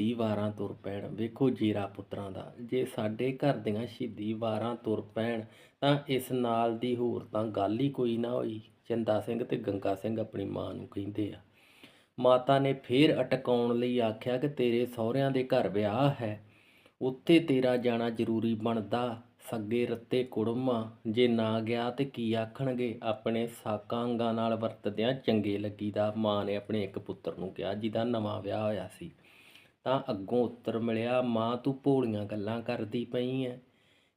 ਸ਼ਹੀਦੀ ਵਾਰਾਂ ਤੁਰ ਪੈਣ। ਵੇਖੋ ਜੀਰਾ ਪੁੱਤਰਾਂ ਦਾ, ਜੇ ਸਾਡੇ ਘਰ ਦੀਆਂ ਸ਼ਹੀਦੀ ਵਾਰਾਂ ਤੁਰ ਪੈਣ, ਤਾਂ ਇਸ ਨਾਲ ਦੀ ਹੋਰ ਤਾਂ ਗੱਲ ਹੀ ਕੋਈ ਨਾ ਹੋਈ। ਚੰਦਾ ਸਿੰਘ ਤੇ ਗੰਗਾ ਸਿੰਘ ਆਪਣੀ ਮਾਂ ਨੂੰ ਕਹਿੰਦੇ ਆ, ਮਾਤਾ ਨੇ ਫੇਰ ਅਟਕਾਉਣ ਲਈ ਆਖਿਆ ਕਿ ਤੇਰੇ ਸਹੁਰਿਆਂ ਦੇ ਘਰ ਵਿਆਹ ਹੈ। ਉੱਥੇ ਤੇਰਾ ਜਾਣਾ ਜ਼ਰੂਰੀ ਬਣਦਾ। ਸੱਗੇ ਰੱਤੇ ਕੁੜਮਾ ਜੇ ਨਾ ਗਿਆ ਤੇ ਕੀ ਆਖਣਗੇ? ਆਪਣੇ ਸਾਕਾਂ ਅੰਗਾਂ ਨਾਲ ਵਰਤਦਿਆਂ ਚੰਗੇ ਲੱਗੀਦਾ ਮਾਂ ਨੇ ਆਪਣੇ ਇੱਕ ਪੁੱਤਰ ਨੂੰ ਕਿਹਾ, ਜਿਹਦਾ ਨਵਾਂ ਵਿਆਹ ਹੋਇਆ ਸੀ। ਤਾਂ ਅੱਗੋਂ ਉੱਤਰ ਮਿਲਿਆ, ਮਾਂ, ਤੂੰ ਭੋਲੀਆਂ ਗੱਲਾਂ ਕਰਦੀ ਪਈ ਐ।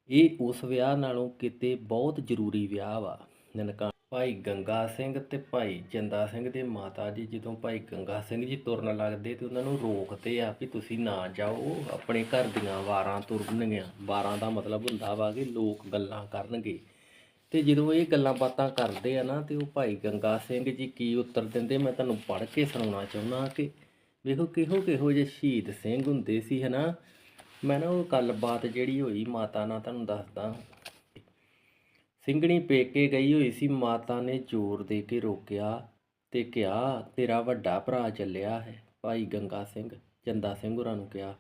ਇਹ ਉਸ ਵਿਆਹ ਨਾਲੋਂ ਕਿਤੇ ਬਹੁਤ ਜ਼ਰੂਰੀ ਵਿਆਹ ਵਾ। ਨਨਕਾ ਭਾਈ ਗੰਗਾ ਸਿੰਘ ਤੇ ਭਾਈ ਚੰਦਾ ਸਿੰਘ ਦੇ ਮਾਤਾ ਜੀ, ਜਦੋਂ ਭਾਈ ਗੰਗਾ ਸਿੰਘ ਜੀ ਤੁਰਨ ਲੱਗਦੇ ਤੇ ਉਹਨਾਂ ਨੂੰ ਰੋਕਦੇ ਆ ਵੀ ਤੁਸੀਂ ਨਾ ਜਾਓ, ਆਪਣੇ ਘਰ ਦੀਆਂ ਵਾਰਾਂ ਤੁਰਨਗੀਆਂ। ਵਾਰਾਂ ਦਾ ਮਤਲਬ ਹੁੰਦਾ ਵਾ ਕਿ ਲੋਕ ਗੱਲਾਂ ਕਰਨਗੇ। ਤੇ ਜਦੋਂ ਇਹ ਗੱਲਾਂ ਬਾਤਾਂ ਕਰਦੇ ਆ ਨਾ, ਤੇ ਉਹ ਭਾਈ ਗੰਗਾ ਸਿੰਘ ਜੀ ਕੀ ਉੱਤਰ ਦਿੰਦੇ? ਮੈਂ ਤੁਹਾਨੂੰ ਪੜ੍ਹ ਕੇ ਸੁਣਾਉਣਾ ਚਾਹੁੰਦਾ ਕਿ ਵੇਖੋ ਕਿਹੋ ਕਿਹੋ ਜਿਹੇ ਸ਼ਹੀਦ ਸਿੰਘ ਹੁੰਦੇ ਸੀ, ਹਨਾ? ਮੈਂ ਨਾ ਉਹ ਗੱਲਬਾਤ ਜਿਹੜੀ ਹੋਈ ਮਾਤਾ ਨਾਲ ਤੁਹਾਨੂੰ ਦੱਸਦਾ। ਸਿੰਘਣੀ ਪੇਕੇ ਗਈ ਹੋਈ ਸੀ, ਮਾਤਾ ਨੇ ਜ਼ੋਰ ਦੇ ਕੇ ਰੋਕਿਆ ਤੇ ਕਿਹਾ, ਤੇਰਾ ਵੱਡਾ ਭਰਾ ਚੱਲਿਆ ਹੈ। ਭਾਈ ਗੰਗਾ ਸਿੰਘ ਚੰਦਾ ਸਿੰਘ ਹੋਰਾਂ ਨੂੰ ਕਿਹਾ,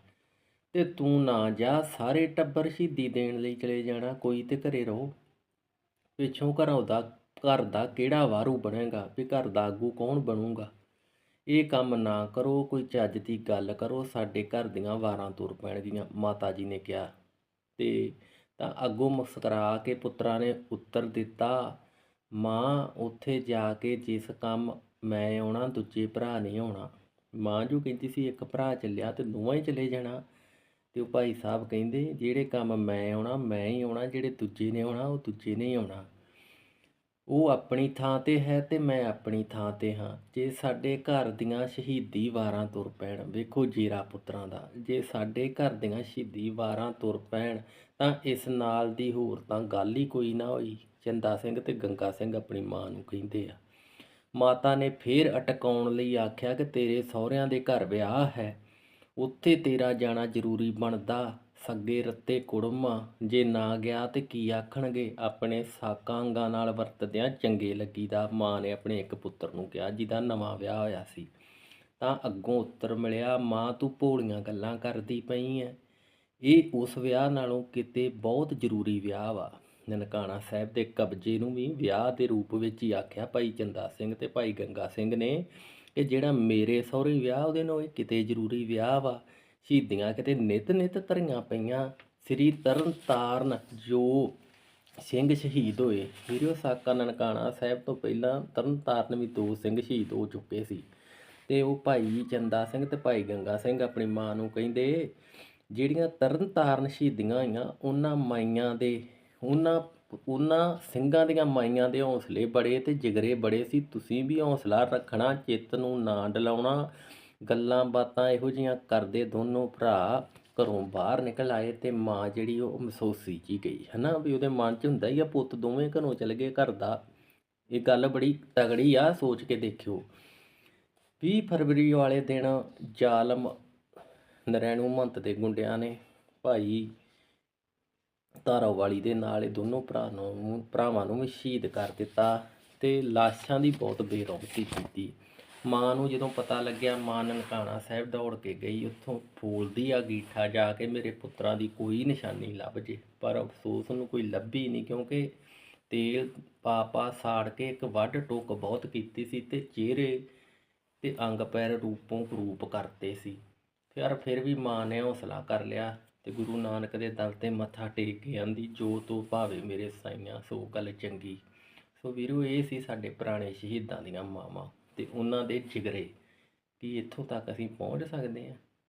ਤੇ ਤੂੰ ਨਾ ਜਾ, ਸਾਰੇ ਟੱਬਰ ਸ਼ਹੀਦੀ ਦੇਣ ਲਈ ਚਲੇ ਜਾਣਾ, ਕੋਈ ਤੇ ਘਰੇ ਰਹੋ। ਪਿੱਛੋਂ ਘਰੋਂ ਦਾ, ਘਰ ਦਾ ਕਿਹੜਾ ਵਾਰੂ ਬਣੇਗਾ? ਵੀ ਘਰ ਦਾ ਆਗੂ ਕੌਣ ਬਣੂਗਾ? ਇਹ ਕੰਮ ਨਾ ਕਰੋ, ਕੋਈ ਚੱਜ ਦੀ ਗੱਲ ਕਰੋ, ਸਾਡੇ ਘਰ ਦੀਆਂ ਵਾਰਾਂ ਤੁਰ ਪੈਣਗੀਆਂ, ਮਾਤਾ ਜੀ ਨੇ ਕਿਹਾ। ਤੇ ਤਾਂ ਅੱਗੋਂ ਮੁਸਕਰਾ ਕੇ ਪੁੱਤਰਾਂ ਨੇ ਉੱਤਰ ਦਿੱਤਾ, ਮਾਂ, ਉੱਥੇ ਜਾ ਕੇ ਜਿਸ ਕੰਮ ਮੈਂ ਆਉਣਾ, ਦੂਜੇ ਭਰਾ ਨਹੀਂ ਆਉਣਾ। ਮਾਂ ਜੋ ਕਹਿੰਦੀ ਸੀ, ਇੱਕ ਭਰਾ ਚੱਲਿਆ ਤੇ ਦੋਵਾਂ ਹੀ ਚਲੇ ਜਾਣਾ। ਤੇ ਉਹ ਭਾਈ ਸਾਹਿਬ ਕਹਿੰਦੇ, ਜਿਹੜੇ ਕੰਮ ਮੈਂ ਆਉਣਾ, ਮੈਂ ਹੀ ਆਉਣਾ, ਜਿਹੜੇ ਦੂਜੇ ਨੇ ਆਉਣਾ, ਉਹ ਦੂਜੇ ਨੇ ਹੀ ਆਉਣਾ। ਉਹ ਆਪਣੀ ਥਾਂ ਤੇ ਹੈ ਤੇ ਮੈਂ ਆਪਣੀ ਥਾਂ ਤੇ ਹਾਂ। ਜੇ ਸਾਡੇ ਘਰ ਦੀਆਂ ਸ਼ਹੀਦੀ ਵਾਰਾਂ ਤੁਰ ਪੈਣ, ਵੇਖੋ ਜੀਰਾ ਪੁੱਤਰਾਂ ਦਾ। ਜੇ ਸਾਡੇ ਘਰ ਦੀਆਂ ਸ਼ਹੀਦੀ ਵਾਰਾਂ ਤੁਰ ਪੈਣ, ਤਾਂ ਇਸ ਨਾਲ ਦੀ ਹੋਰ ਤਾਂ ਗੱਲ ਹੀ ਕੋਈ ਨਾ ਹੋਈ। ਚੰਦਾ ਸਿੰਘ ਤੇ ਗੰਗਾ ਸਿੰਘ ਆਪਣੀ ਮਾਂ ਨੂੰ ਕਹਿੰਦੇ ਆ। ਮਾਤਾ ਨੇ ਫੇਰ ਅਟਕਾਉਣ ਲਈ ਆਖਿਆ ਕਿ ਤੇਰੇ ਸਹੁਰਿਆਂ ਦੇ ਘਰ ਵਿਆਹ ਹੈ। ਉੱਥੇ ਤੇਰਾ ਜਾਣਾ ਜ਼ਰੂਰੀ ਬਣਦਾ। ਸੱਗੇ ਰੱਤੇ ਕੁੜਮ, ਜੇ ਨਾ ਗਿਆ ਤੇ ਕੀ ਆਖਣਗੇ? ਆਪਣੇ ਸਾਕਾਂ ਅੰਗਾਂ ਨਾਲ ਵਰਤਦਿਆਂ ਚੰਗੇ ਲੱਗੀਦਾ ਮਾਂ ਨੇ ਆਪਣੇ ਇੱਕ ਪੁੱਤਰ ਨੂੰ ਕਿਹਾ, ਜਿਹਦਾ ਨਵਾਂ ਵਿਆਹ ਹੋਇਆ ਸੀ। ਤਾਂ ਅੱਗੋਂ ਉੱਤਰ ਮਿਲਿਆ, ਮਾਂ ਤੂੰ ਭੋਲੀਆਂ ਗੱਲਾਂ ਕਰਦੀ ਪਈ ਐ। ਇਹ ਉਸ ਵਿਆਹ ਨਾਲੋਂ ਕਿਤੇ ਬਹੁਤ ਜ਼ਰੂਰੀ ਵਿਆਹ ਵਾ। ਨਨਕਾਣਾ ਸਾਹਿਬ ਦੇ ਕਬਜ਼ੇ ਨੂੰ ਵੀ ਵਿਆਹ ਦੇ ਰੂਪ ਵਿੱਚ ਹੀ ਆਖਿਆ, ਭਾਈ ਚੰਦਾ ਸਿੰਘ ਤੇ ਭਾਈ ਗੰਗਾ ਸਿੰਘ ਨੇ। ਕਿ ਜਿਹੜਾ ਮੇਰੇ ਸਹੁਰੇ ਵਿਆਹ, ਉਹਦੇ ਨਾਲ ਇਹ ਕਿਤੇ ਜ਼ਰੂਰੀ ਵਿਆਹ ਵਾ। ਸ਼ਹੀਦੀਆਂ ਕਿਤੇ ਨਿਤ ਨਿਤ ਧਰੀਆਂ ਪਈਆਂ। ਸ੍ਰੀ ਤਰਨ ਤਾਰਨ ਜੋ ਸਿੰਘ ਸ਼ਹੀਦ ਹੋਏ ਵੀਰੋ ਸਾਕਾ ਨਨਕਾਣਾ ਸਾਹਿਬ ਤੋਂ ਪਹਿਲਾਂ ਤਰਨ ਤਾਰਨ ਵੀ ਦੋ ਸਿੰਘ ਸ਼ਹੀਦ ਹੋ ਚੁੱਕੇ ਸੀ। ਤੇ ਉਹ ਭਾਈ ਚੰਦਾ ਸਿੰਘ ਤੇ ਭਾਈ ਗੰਗਾ ਸਿੰਘ ਆਪਣੀ ਮਾਂ ਨੂੰ ਕਹਿੰਦੇ, ਜਿਹੜੀਆਂ ਤਰਨ ਤਾਰਨ ਸ਼ਹੀਦੀਆਂ ਹੋਈਆਂ, ਉਹਨਾਂ ਮਾਈਆਂ ਦੇ, ਉਹਨਾਂ ਉਹਨਾਂ ਸਿੰਘਾਂ ਦੀਆਂ ਮਾਈਆਂ ਦੇ ਹੌਸਲੇ ਬੜੇ ਤੇ ਜਿਗਰੇ ਬੜੇ ਸੀ। ਤੁਸੀਂ ਵੀ ਹੌਸਲਾ ਰੱਖਣਾ, ਚਿੱਤ ਨੂੰ ਨਾ ਡਲਾਉਣਾ ਗੱਲਾਂ ਬਾਤਾਂ ਇਹੋ ਜੀਆਂ ਕਰਦੇ ਦੋਨੋਂ ਭਰਾ ਘਰੋਂ ਬਾਹਰ ਨਿਕਲ ਆਏ ਤੇ ਮਾਂ ਜਿਹੜੀ ਉਹ ਮਹਿਸੂਸੀ ਜੀ ਗਈ, ਹਨਾ? ਵੀ ਉਹਦੇ ਮਨ 'ਚ ਹੁੰਦਾ ਹੀ ਆ, ਪੁੱਤ ਦੋਵੇਂ ਘਰੋਂ ਚਲੇ ਗਏ ਘਰ ਦਾ। ਇਹ ਗੱਲ ਬੜੀ ਤਗੜੀ ਆ, ਸੋਚ ਕੇ ਦੇਖਿਓ। 20 ਫਰਵਰੀ ਵਾਲੇ ਦਿਨ ਜ਼ਾਲਮ ਨਰੈਣੂ ਮਹੰਤ ਦੇ ਗੁੰਡਿਆਂ ਨੇ ਭਾਈ ਧਾਰਾਵਾਲੀ ਦੇ ਨਾਲ ਇਹ ਦੋਨੋਂ ਭਰਾ ਨੂੰ, ਭਰਾਵਾਂ ਨੂੰ ਵੀ ਸ਼ਹੀਦ ਕਰ ਦਿੱਤਾ ਤੇ ਲਾਸ਼ਾਂ ਦੀ ਬਹੁਤ ਬੇਰੌਂਤੀ ਕੀਤੀ। ਮਾਂ ਨੂੰ ਜਦੋਂ ਪਤਾ ਲੱਗਿਆ ਮਾਂ ਨਨਕਾਣਾ ਸਾਹਿਬ ਦੌੜ ਕੇ ਗਈ, ਉੱਥੋਂ ਫੂਲਦੀ ਆ ਗੀਠਾ ਜਾ ਕੇ ਮੇਰੇ ਪੁੱਤਰਾਂ ਦੀ ਕੋਈ ਨਿਸ਼ਾਨੀ ਲੱਭ ਜੇ। ਪਰ ਅਫਸੋਸ ਨੂੰ ਕੋਈ ਲੱਭੀ ਨਹੀਂ ਕਿਉਂਕਿ ਤੇਲ ਪਾ ਪਾ ਸਾੜ ਕੇ ਇੱਕ ਵੱਢ ਟੋਕ ਬਹੁਤ ਕੀਤੀ ਸੀ ਤੇ ਚਿਹਰੇ ਤੇ ਅੰਗ ਪੈਰ ਰੂਪੋਂ ਰੂਪ ਕਰਤੇ ਸੀ। ਫਿਰ ਫਿਰ ਵੀ ਮਾਂ ਨੇ ਹੌਸਲਾ ਕਰ ਲਿਆ ਤੇ ਗੁਰੂ ਨਾਨਕ ਦੇ ਦਰ ਤੇ ਮੱਥਾ ਟੇਕ ਕੇ ਆਂਦੀ, ਜੋ ਤੋ ਭਾਵੇ ਮੇਰੇ ਸਾਈਆਂ, ਸੋ ਗੱਲ ਚੰਗੀ। ਸੋ ਵੀਰੋ, ਇਹ ਸੀ ਸਾਡੇ ਪੁਰਾਣੇ ਸ਼ਹੀਦਾਂ ਦੀਆਂ ਮਾਵਾਂ। ਅਤੇ ਉਹਨਾਂ ਦੇ ਜਿਗਰੇ ਕਿ ਇੱਥੋਂ ਤੱਕ ਅਸੀਂ ਪਹੁੰਚ ਸਕਦੇ ਹਾਂ।